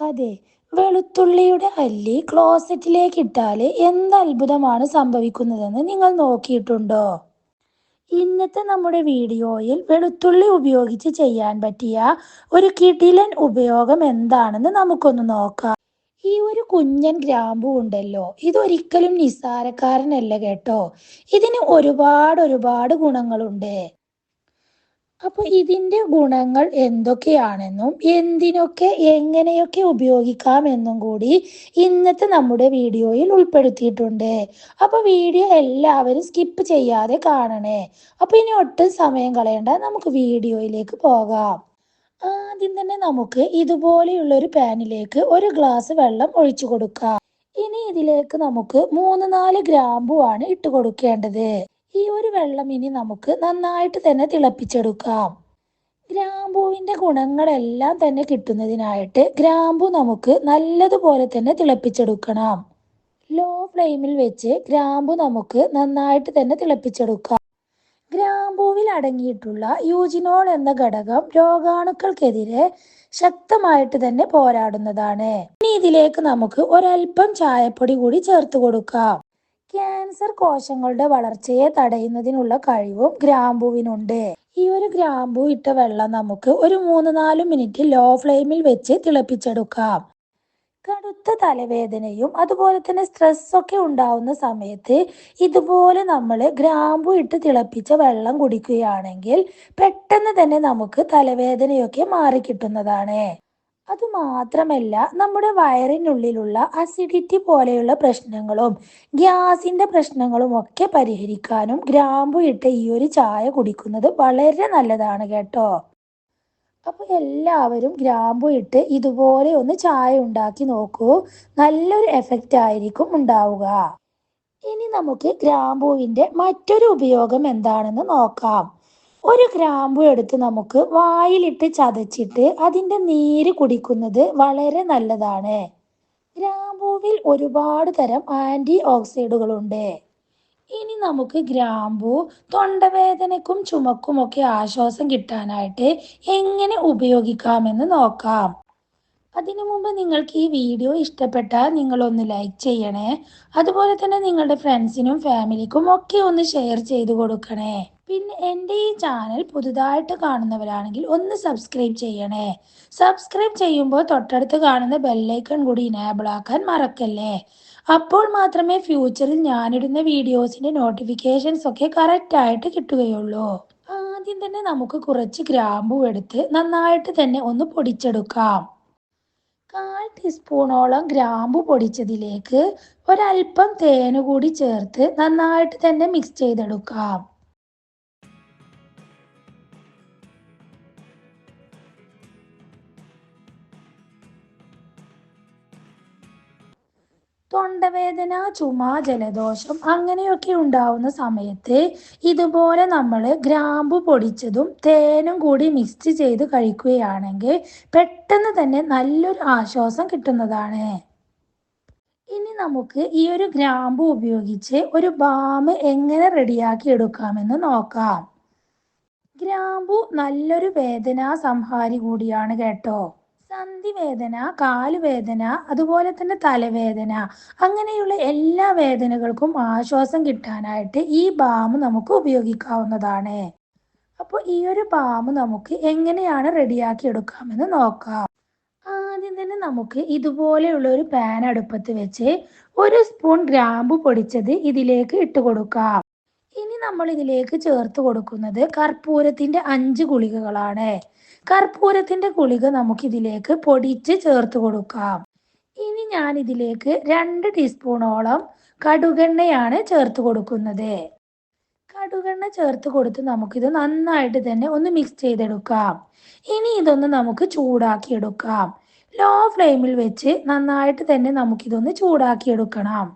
അതെ വെളുത്തുള്ളിയുടെ അല്ലി ക്ലോസറ്റിലേക്ക് ഇട്ടാൽ എന്ത് അത്ഭുതമാണ് സംഭവിക്കുന്നതെന്ന് നിങ്ങൾ നോക്കിയിട്ടുണ്ടോ? ഇന്നത്തെ നമ്മുടെ വീഡിയോയിൽ വെളുത്തുള്ളി ഉപയോഗിച്ച് ചെയ്യാൻ പറ്റിയ ഒരു കിടിലൻ ഉപയോഗം എന്താണെന്ന് നമുക്കൊന്ന് നോക്കാം. ഈ ഒരു കുഞ്ഞൻ ഗ്രാമ്പു ഉണ്ടല്ലോ ഇതൊരിക്കലും നിസ്സാരക്കാരനല്ല കേട്ടോ. ഇതിന് ഒരുപാട് ഒരുപാട് ഗുണങ്ങളുണ്ട്. അപ്പോൾ ഇതിന്റെ ഗുണങ്ങൾ എന്തൊക്കെയാണെന്നും എന്തിനൊക്കെ എങ്ങനെയൊക്കെ ഉപയോഗിക്കാമെന്നും കൂടി ഇന്നത്തെ നമ്മുടെ വീഡിയോയിൽ ഉൾപ്പെടുത്തിയിട്ടുണ്ട്. അപ്പോൾ വീഡിയോ എല്ലാവരും സ്കിപ്പ് ചെയ്യാതെ കാണണേ. അപ്പോൾ ഇനി ഒട്ടും സമയം കളയണ്ട നമുക്ക് വീഡിയോയിലേക്ക് പോകാം. ആദ്യം തന്നെ നമുക്ക് ഇതുപോലെയുള്ള ഒരു പാനിലേക്ക് ഒരു ഗ്ലാസ് വെള്ളം ഒഴിച്ചു കൊടുക്കാം. ഇനി ഇതിലേക്ക് നമുക്ക് മൂന്ന് നാല് ഗ്രാമ്പു ആണ് ഇട്ട് കൊടുക്കേണ്ടത്. ഈ ഒരു വെള്ളം ഇനി നമുക്ക് നന്നായിട്ട് തന്നെ തിളപ്പിച്ചെടുക്കാം. ഗ്രാമ്പൂവിന്റെ ഗുണങ്ങളെല്ലാം തന്നെ കിട്ടുന്നതിനായിട്ട് ഗ്രാമ്പു നമുക്ക് നല്ലതുപോലെ തന്നെ തിളപ്പിച്ചെടുക്കണം. ലോ ഫ്ലെയിമിൽ വെച്ച് ഗ്രാമ്പു നമുക്ക് നന്നായിട്ട് തന്നെ തിളപ്പിച്ചെടുക്കാം. ഗ്രാമ്പൂവിൽ അടങ്ങിയിട്ടുള്ള യൂജിനോൾ എന്ന ഘടകം രോഗാണുക്കൾക്കെതിരെ ശക്തമായിട്ട് തന്നെ പോരാടുന്നതാണ്. ഇനി ഇതിലേക്ക് നമുക്ക് ഒരൽപ്പം ചായപ്പൊടി കൂടി ചേർത്ത് കൊടുക്കാം. ക്യാൻസർ കോശങ്ങളുടെ വളർച്ചയെ തടയുന്നതിനുള്ള കഴിവും ഗ്രാമ്പൂവിനുണ്ട്. ഈ ഒരു ഗ്രാമ്പൂ ഇട്ട വെള്ളം നമുക്ക് ഒരു മൂന്ന് നാല് മിനിറ്റ് ലോ ഫ്ലെയിമിൽ വെച്ച് തിളപ്പിച്ചെടുക്കാം. കടുത്ത തലവേദനയും അതുപോലെ തന്നെ സ്ട്രെസ്സൊക്കെ ഉണ്ടാവുന്ന സമയത്ത് ഇതുപോലെ നമ്മൾ ഗ്രാമ്പു ഇട്ട് തിളപ്പിച്ച വെള്ളം കുടിക്കുകയാണെങ്കിൽ പെട്ടെന്ന് തന്നെ നമുക്ക് തലവേദനയൊക്കെ മാറിക്കിട്ടുന്നതാണ്. അതുമാത്രമല്ല നമ്മുടെ വയറിനുള്ളിലുള്ള അസിഡിറ്റി പോലെയുള്ള പ്രശ്നങ്ങളും ഗ്യാസിന്റെ പ്രശ്നങ്ങളും ഒക്കെ പരിഹരിക്കാനും ഗ്രാമ്പു ഇട്ട ഈ ഒരു ചായ കുടിക്കുന്നത് വളരെ നല്ലതാണ് കേട്ടോ. അപ്പോൾ എല്ലാവരും ഗ്രാമ്പു ഇട്ട് ഇതുപോലെ ഒന്ന് ചായ ഉണ്ടാക്കി നോക്കൂ. നല്ലൊരു എഫക്റ്റ് ആയിരിക്കും ഉണ്ടാവുക. ഇനി നമുക്ക് ഗ്രാമ്പൂവിന്റെ മറ്റൊരു ഉപയോഗം എന്താണെന്ന് നോക്കാം. ഒരു ഗ്രാമ്പു എടുത്ത് നമുക്ക് വായിലിട്ട് ചതച്ചിട്ട് അതിന്റെ നീര് കുടിക്കുന്നത് വളരെ നല്ലതാണ്. ഗ്രാമ്പൂവിൽ ഒരുപാട് തരം ആന്റി ഓക്സൈഡുകളുണ്ട് ഇനി നമുക്ക് ഗ്രാമ്പു തൊണ്ടവേദനക്കും ചുമക്കുമൊക്കെ ആശ്വാസം കിട്ടാനായിട്ട് എങ്ങനെ ഉപയോഗിക്കാമെന്ന് നോക്കാം. അതിനു മുമ്പ് നിങ്ങൾക്ക് ഈ വീഡിയോ ഇഷ്ടപ്പെട്ടാൽ നിങ്ങൾ ഒന്ന് ലൈക്ക് ചെയ്യണേ. അതുപോലെ തന്നെ നിങ്ങളുടെ ഫ്രണ്ട്സിനും ഫാമിലിക്കും ഒക്കെ ഒന്ന് ഷെയർ ചെയ്ത് കൊടുക്കണേ. പിന്നെ എന്റെ ഈ ചാനൽ പുതുതായിട്ട് കാണുന്നവരാണെങ്കിൽ ഒന്ന് സബ്സ്ക്രൈബ് ചെയ്യണേ. സബ്സ്ക്രൈബ് ചെയ്യുമ്പോൾ തൊട്ടടുത്ത് കാണുന്ന ബെല്ലൈക്കൺ കൂടി ഇനേബിൾ ആക്കാൻ മറക്കല്ലേ? അപ്പോൾ മാത്രമേ ഫ്യൂച്ചറിൽ ഞാനിടുന്ന വീഡിയോസിന്റെ നോട്ടിഫിക്കേഷൻസ് ഒക്കെ കറക്റ്റായിട്ട് കിട്ടുകയുള്ളൂ. ആദ്യം തന്നെ നമുക്ക് കുറച്ച് ഗ്രാമ്പു എടുത്ത് നന്നായിട്ട് തന്നെ ഒന്ന് പൊടിച്ചെടുക്കാം. കാൽ ടീസ്പൂണോളം ഗ്രാമ്പു പൊടിച്ചതിലേക്ക് ഒരൽപ്പം തേന് കൂടി ചേർത്ത് നന്നായിട്ട് തന്നെ മിക്സ് ചെയ്തെടുക്കാം. തൊണ്ടവേദന ചുമ ജലദോഷം അങ്ങനെയൊക്കെ ഉണ്ടാവുന്ന സമയത്ത് ഇതുപോലെ നമ്മൾ ഗ്രാമ്പു പൊടിച്ചതും തേനും കൂടി മിക്സ് ചെയ്ത് കഴിക്കുകയാണെങ്കിൽ പെട്ടെന്ന് തന്നെ നല്ലൊരു ആശ്വാസം കിട്ടുന്നതാണ്. ഇനി നമുക്ക് ഈ ഒരു ഗ്രാമ്പു ഉപയോഗിച്ച് ഒരു ബാം എങ്ങനെ റെഡിയാക്കി എടുക്കാമെന്ന് നോക്കാം. ഗ്രാമ്പു നല്ലൊരു വേദനാ സംഹാരി കൂടിയാണ് കേട്ടോ. സന്ധിവേദന കാലുവേദന അതുപോലെ തന്നെ തലവേദന അങ്ങനെയുള്ള എല്ലാ വേദനകൾക്കും ആശ്വാസം കിട്ടാനായിട്ട് ഈ ബാം നമുക്ക് ഉപയോഗിക്കാവുന്നതാണ്. അപ്പോൾ ഈ ഒരു ബാം നമുക്ക് എങ്ങനെയാണ് റെഡിയാക്കി എടുക്കാമെന്ന് നോക്കാം. ആദ്യം തന്നെ നമുക്ക് ഇതുപോലെയുള്ള ഒരു പാൻ അടുപ്പത്ത് വെച്ച് ഒരു സ്പൂൺ ഗ്രാമ്പു പൊടിച്ചത് ഇതിലേക്ക് ഇട്ട് കൊടുക്കാം. നമ്മൾ ഇതിലേക്ക് ചേർത്ത് കൊടുക്കുന്നത് കർപ്പൂരത്തിന്റെ അഞ്ച് ഗുളികകളാണ്. കർപ്പൂരത്തിന്റെ ഗുളിക നമുക്ക് ഇതിലേക്ക് പൊടിച്ച് ചേർത്ത് കൊടുക്കാം. ഇനി ഞാൻ ഇതിലേക്ക് രണ്ട് ടീസ്പൂണോളം കടുകെണ്ണയാണ് ചേർത്ത് കൊടുക്കുന്നത്. കടുകെണ്ണ ചേർത്ത് കൊടുത്ത് നമുക്കിത് നന്നായിട്ട് തന്നെ ഒന്ന് മിക്സ് ചെയ്തെടുക്കാം. ഇനി ഇതൊന്ന് നമുക്ക് ചൂടാക്കിയെടുക്കാം. ലോ ഫ്ലെയിമിൽ വെച്ച് നന്നായിട്ട് തന്നെ നമുക്കിതൊന്ന് ചൂടാക്കി എടുക്കണം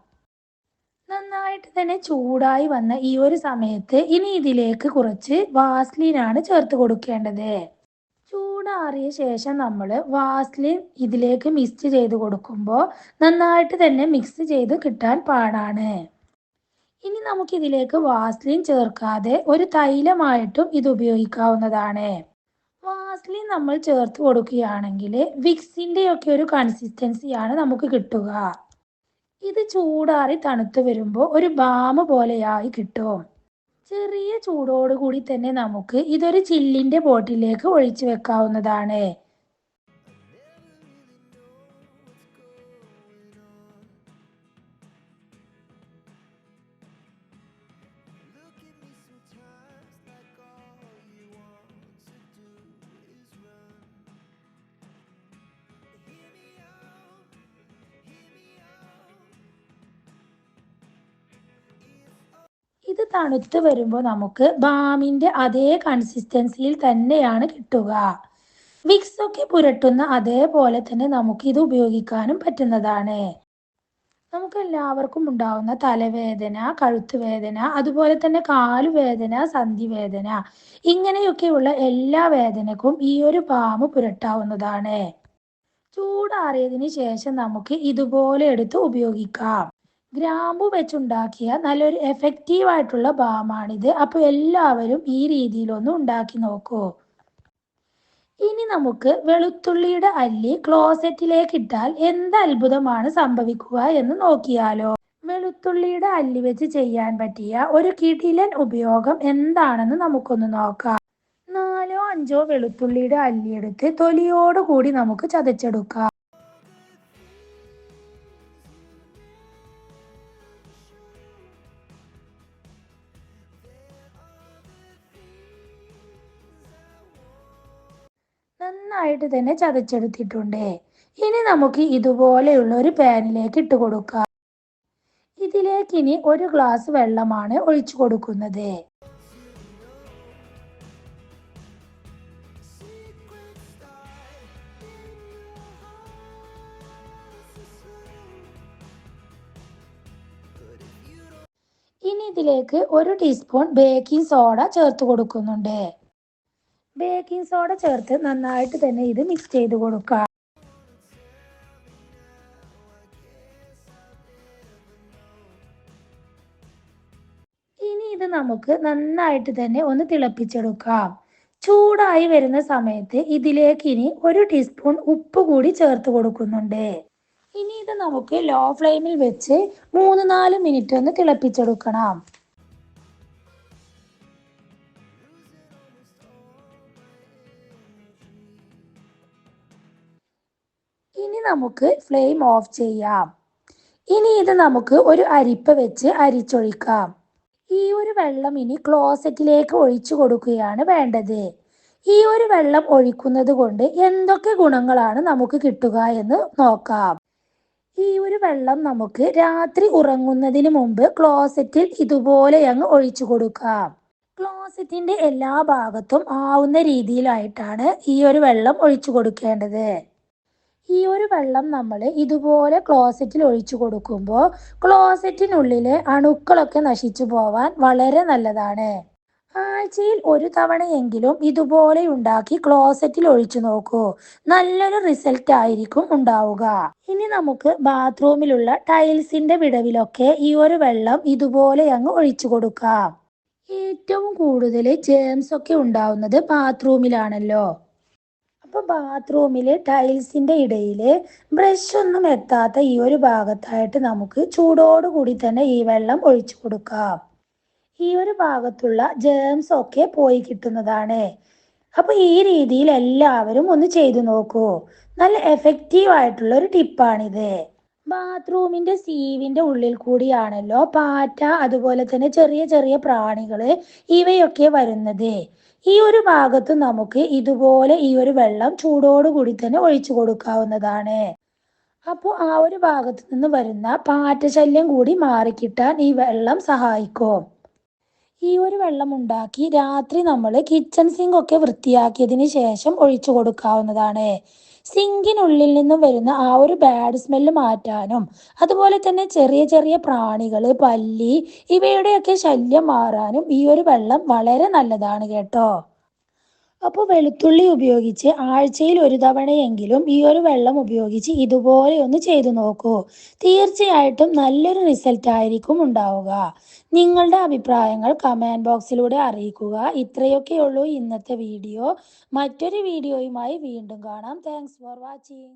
നന്നായിട്ട് തന്നെ ചൂടായി വന്ന ഈ ഒരു സമയത്ത് ഇനി ഇതിലേക്ക് കുറച്ച് വാസ്ലിൻ ആണ് ചേർത്ത് കൊടുക്കേണ്ടത്. ചൂടാറിയ ശേഷം നമ്മൾ വാസ്ലിൻ ഇതിലേക്ക് മിക്സ് ചെയ്ത് കൊടുക്കുമ്പോൾ നന്നായിട്ട് തന്നെ മിക്സ് ചെയ്ത് കിട്ടാൻ പാടാണ്. ഇനി നമുക്കിതിലേക്ക് വാസ്ലിൻ ചേർക്കാതെ ഒരു തൈലമായിട്ടും ഇത് ഉപയോഗിക്കാവുന്നതാണ്. വാസ്ലിൻ നമ്മൾ ചേർത്ത് കൊടുക്കുകയാണെങ്കിൽ വിക്സിന്റെയൊക്കെ ഒരു കൺസിസ്റ്റൻസിയാണ് നമുക്ക് കിട്ടുക. ഇത് ചൂടാറി തണുത്ത് വരുമ്പോൾ ഒരു ബാമ പോലെയായി കിട്ടും. ചെറിയ ചൂടോടുകൂടി തന്നെ നമുക്ക് ഇതൊരു ചില്ലിന്റെ ബോട്ടിലേക്ക് ഒഴിച്ചു വെക്കാവുന്നതാണ്. ഇത് തണുത്ത് വരുമ്പോൾ നമുക്ക് ബാമിന്റെ അതേ കൺസിസ്റ്റൻസിയിൽ തന്നെയാണ് കിട്ടുക. വിക്സ് ഒക്കെ പുരട്ടുന്ന അതേപോലെ തന്നെ നമുക്ക് ഇത് ഉപയോഗിക്കാനും പറ്റുന്നതാണ്. നമുക്ക് എല്ലാവർക്കും ഉണ്ടാവുന്ന തലവേദന കഴുത്ത് വേദന അതുപോലെ തന്നെ കാലുവേദന സന്ധിവേദന ഇങ്ങനെയൊക്കെയുള്ള എല്ലാ വേദനക്കും ഈ ഒരു ബാം പുരട്ടാവുന്നതാണ്. ചൂടാറിയതിന് ശേഷം നമുക്ക് ഇതുപോലെ എടുത്ത് ഉപയോഗിക്കാം. ഗ്രാമ്പു വെച്ചുണ്ടാക്കിയ നല്ലൊരു എഫക്റ്റീവ് ആയിട്ടുള്ള ബാമാണിത്. അപ്പോൾ എല്ലാവരും ഈ രീതിയിലൊന്ന് ഉണ്ടാക്കി നോക്കൂ. ഇനി നമുക്ക് വെളുത്തുള്ളിയുടെ അല്ലി ക്ലോസറ്റിലേക്ക് ഇട്ടാൽ എന്ത് അത്ഭുതമാണ് സംഭവിക്കുക എന്ന് നോക്കിയാലോ. വെളുത്തുള്ളിയുടെ അല്ലി വെച്ച് ചെയ്യാൻ പറ്റിയ ഒരു കിടിലൻ ഉപയോഗം എന്താണെന്ന് നമുക്കൊന്ന് നോക്കാം. നാലോ അഞ്ചോ വെളുത്തുള്ളിയുടെ അല്ലി എടുത്ത് തൊലിയോട് കൂടി നമുക്ക് ചതച്ചെടുക്കാം. നന്നായിട്ട് തന്നെ ചതച്ചെടുത്തിട്ടുണ്ട്. ഇനി നമുക്ക് ഇതുപോലെയുള്ള ഒരു പാനിലേക്ക് ഇട്ട് കൊടുക്കാം. ഇതിലേക്ക് ഇനി ഒരു ഗ്ലാസ് വെള്ളമാണ് ഒഴിച്ചു കൊടുക്കുന്നത്. ഇനി ഇതിലേക്ക് ഒരു ടീസ്പൂൺ ബേക്കിംഗ് സോഡ ചേർത്ത് കൊടുക്കുന്നുണ്ട്. ബേക്കിംഗ് സോഡ ചേർത്ത് നന്നായിട്ട് തന്നെ ഇത് മിക്സ് ചെയ്ത് കൊടുക്കുക ഇനി ഇത് നമുക്ക് നന്നായിട്ട് തന്നെ ഒന്ന് തിളപ്പിച്ചെടുക്കാം. ചൂടായി വരുന്ന സമയത്ത് ഇതിലേക്ക് ഇനി ഒരു ടീസ്പൂൺ ഉപ്പ് കൂടി ചേർത്ത് കൊടുക്കുന്നുണ്ട്. ഇനി ഇത് നമുക്ക് ലോ ഫ്ലെയിമിൽ വെച്ച് മൂന്ന് നാല് മിനിറ്റ് ഒന്ന് തിളപ്പിച്ചെടുക്കണം. നമുക്ക് ഫ്ലെയിം ഓഫ് ചെയ്യാം. ഇനി ഇത് നമുക്ക് ഒരു അരിപ്പ വെച്ച് അരിച്ചൊഴിക്കാം. ഈ ഒരു വെള്ളം ഇനി ക്ലോസറ്റിലേക്ക് ഒഴിച്ചു കൊടുക്കുകയാണ് വേണ്ടത്. ഈ ഒരു വെള്ളം ഒഴിക്കുന്നത് കൊണ്ട് എന്തൊക്കെ ഗുണങ്ങളാണ് നമുക്ക് കിട്ടുക എന്ന് നോക്കാം. ഈ ഒരു വെള്ളം നമുക്ക് രാത്രി ഉറങ്ങുന്നതിന് മുമ്പ് ക്ലോസറ്റിൽ ഇതുപോലെ അങ്ങ് ഒഴിച്ചു കൊടുക്കാം. ക്ലോസറ്റിന്റെ എല്ലാ ഭാഗത്തും ആവുന്ന രീതിയിലായിട്ടാണ് ഈ ഒരു വെള്ളം ഒഴിച്ചു കൊടുക്കേണ്ടത്. ഈ ഒരു വെള്ളം നമ്മൾ ഇതുപോലെ ക്ലോസറ്റിൽ ഒഴിച്ചു കൊടുക്കുമ്പോൾ ക്ലോസറ്റിനുള്ളിലെ അണുക്കളൊക്കെ നശിച്ചു പോവാൻ വളരെ നല്ലതാണ്. ആഴ്ചയിൽ ഒരു തവണയെങ്കിലും ഇതുപോലെ ഉണ്ടാക്കി ക്ലോസറ്റിൽ ഒഴിച്ചു നോക്കൂ. നല്ലൊരു റിസൾട്ട് ആയിരിക്കും ഉണ്ടാവുക. ഇനി നമുക്ക് ബാത്റൂമിലുള്ള ടൈൽസിന്റെ വിടവിലൊക്കെ ഈ ഒരു വെള്ളം ഇതുപോലെ അങ്ങ് ഒഴിച്ചു കൊടുക്കാം. ഏറ്റവും കൂടുതൽ ജേംസ് ഒക്കെ ഉണ്ടാവുന്നത് ബാത്റൂമിലാണല്ലോ അപ്പൊ ബാത്റൂമിൽ ടൈൽസിന്റെ ഇടയിൽ ബ്രഷ് ഒന്നും എത്താത്ത ഈ ഒരു ഭാഗത്തായിട്ട് നമുക്ക് ചൂടോടുകൂടി തന്നെ ഈ വെള്ളം ഒഴിച്ചു കൊടുക്കാം. ഈ ഒരു ഭാഗത്തുള്ള ജേംസ് ഒക്കെ പോയി കിട്ടുന്നതാണ്. അപ്പൊ ഈ രീതിയിൽ എല്ലാവരും ഒന്ന് ചെയ്തു നോക്കൂ. നല്ല എഫക്റ്റീവ് ആയിട്ടുള്ള ഒരു ടിപ്പാണിത് ബാത്റൂമിന്റെ സീവിന്റെ ഉള്ളിൽ കൂടിയാണല്ലോ പാറ്റ അതുപോലെ തന്നെ ചെറിയ ചെറിയ പ്രാണികൾ ഇവയൊക്കെ വരുന്നത്. ഈ ഒരു ഭാഗത്ത് നമുക്ക് ഇതുപോലെ ഈ ഒരു വെള്ളം ചൂടോടുകൂടി തന്നെ ഒഴിച്ചു കൊടുക്കാവുന്നതാണ്. അപ്പോൾ ആ ഒരു ഭാഗത്ത് നിന്ന് വരുന്ന പാറ്റശല്യം കൂടി മാറിക്കിട്ടാൻ ഈ വെള്ളം സഹായിക്കും. ഈ ഒരു വെള്ളം ഉണ്ടാക്കി രാത്രി നമ്മൾ കിച്ചൺ സിങ്ക് ഒക്കെ വൃത്തിയാക്കിയതിന് ശേഷം ഒഴിച്ചു കൊടുക്കാവുന്നതാണ്. സിങ്കിനുള്ളിൽ നിന്നും വരുന്ന ആ ഒരു ബാഡ് സ്മെല്ല് മാറ്റാനും അതുപോലെ തന്നെ ചെറിയ ചെറിയ പ്രാണികൾ പല്ലി ഇവയുടെയൊക്കെ ശല്യം മാറാനും ഈ ഒരു വെള്ളം വളരെ നല്ലതാണ് കേട്ടോ. അപ്പോൾ വെളുത്തുള്ളി ഉപയോഗിച്ച് ആഴ്ചയിൽ ഒരു തവണയെങ്കിലും ഈ ഒരു വെള്ളം ഉപയോഗിച്ച് ഇതുപോലെ ഒന്ന് ചെയ്തു നോക്കൂ. തീർച്ചയായിട്ടും നല്ലൊരു റിസൾട്ട് ആയിരിക്കും ഉണ്ടാവുക. നിങ്ങളുടെ അഭിപ്രായങ്ങൾ കമന്റ് ബോക്സിലൂടെ അറിയിക്കുക. ഇത്രയൊക്കെയുള്ളൂ ഇന്നത്തെ വീഡിയോ മറ്റൊരു വീഡിയോയുമായി വീണ്ടും കാണാം. Thanks for watching